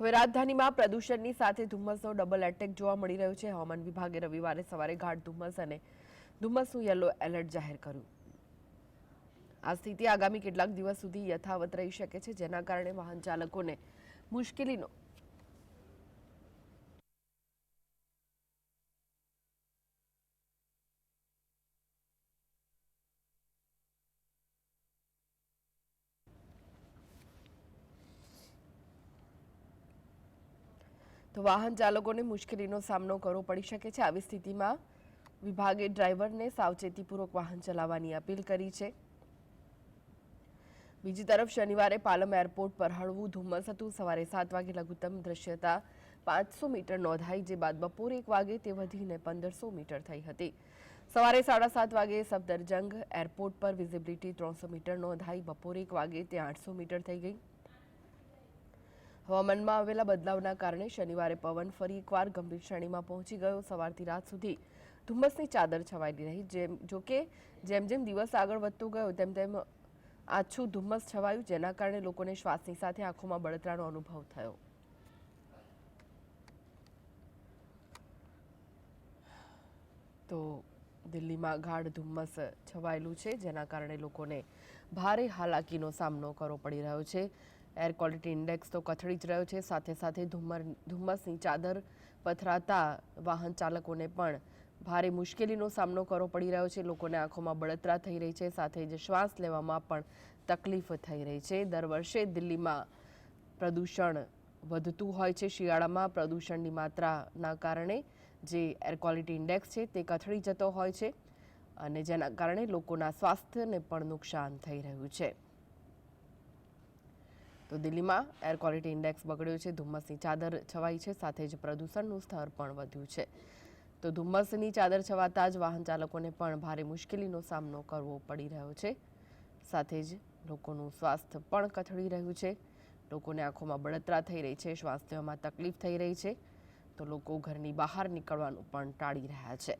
હવે રાજધાનીમાં પ્રદૂષણની સાથે ધુમ્મસનો ડબલ એટેક જોવા મળી રહ્યો છે. હવામાન વિભાગે રવિવારે સવારે ગાઢ ધુમ્મસ અને ધુમ્મસનું યલો એલર્ટ જાહેર કર્યું. આ સ્થિતિ આગામી કેટલાક દિવસ સુધી યથાવત રહી શકે છે, જેના કારણે વાહન ચાલકોને મુશ્કેલીનો તો વાહન ચાલકોને મુશ્કેલીનો સામનો કરવો પડી શકે છે. આવી સ્થિતિમાં વિભાગે ડ્રાઈવરને સાવચેતીપૂર્વક વાહન ચલાવવાની અપીલ કરી છે. બીજી તરફ શનિવારે પાલમ એરપોર્ટ પર હળવું ધુમ્મસ હતું. સવારે સાત વાગે લઘુત્તમ દ્રશ્યતા પાંચસો મીટર નોંધાઈ, જે બાદ બપોરે એક વાગે તે વધીને પંદરસો મીટર થઈ હતી. સવારે સાડા સાત વાગે સફદરજંગ એરપોર્ટ પર વિઝિબિલિટી ત્રણસો મીટર નોંધાઈ, બપોરે એક વાગે તે આઠસો મીટર થઈ ગઈ. હવામાનમાં આવેલા બદલાવના કારણે શનિવારે પવન ફરી એકવાર ગંભીર શ્રેણીમાં પહોંચી ગયો. સવારથી રાત સુધી ધુમ્મસની ચાદર છવાયેલી રહી. જેમ જોકે જેમ જેમ દિવસ આગળ વધતો ગયો, તેમ તેમ આછું ધુમ્મસ છવાયું, જેના કારણે લોકોને શ્વાસની સાથે આંખોમાં બળતરાનો અનુભવ થયો. તો દિલ્હીમાં ગાઢ ધુમ્મસ છવાયેલું છે, જેના કારણે લોકોને ભારે હાલાકીનો સામનો કરવો પડી રહ્યો છે. એર ક્વોલિટી ઇન્ડેક્સ તો કથળી જ રહ્યો છે. સાથે સાથે ધુમ્મર, ધુમ્મસની ચાદર પથરાતા વાહન ચાલકોને પણ ભારે મુશ્કેલીનો સામનો કરવો પડી રહ્યો છે. લોકોને આંખોમાં બળતરા થઈ રહી છે. સાથે જ શ્વાસ લેવામાં પણ તકલીફ થઈ રહી છે. દર વર્ષે દિલ્હીમાં પ્રદૂષણ વધતું હોય છે. શિયાળામાં પ્રદૂષણની માત્રાના કારણે જે એર ક્વોલિટી ઇન્ડેક્સ છે તે કથળી જતો હોય છે અને જેના કારણે લોકોના સ્વાસ્થ્યને પણ નુકસાન થઈ રહ્યું છે. તો દિલ્હીમાં એર ક્વોલિટી ઇન્ડેક્સ બગડ્યો છે, ધુમ્મસની ચાદર છવાઈ છે, સાથે જ પ્રદૂષણનું સ્તર પણ વધ્યું છે. તો ધુમ્મસની ચાદર છવાતા જ વાહન ચાલકોને પણ ભારે મુશ્કેલીનો સામનો કરવો પડી રહ્યો છે. સાથે જ લોકોનું સ્વાસ્થ્ય પણ કથળી રહ્યું છે. લોકોને આંખોમાં બળતરા થઈ રહી છે શ્વાસ લેવામાં તકલીફ થઈ રહી છે. તો લોકો ઘરની બહાર નીકળવાનું પણ ટાળી રહ્યા છે.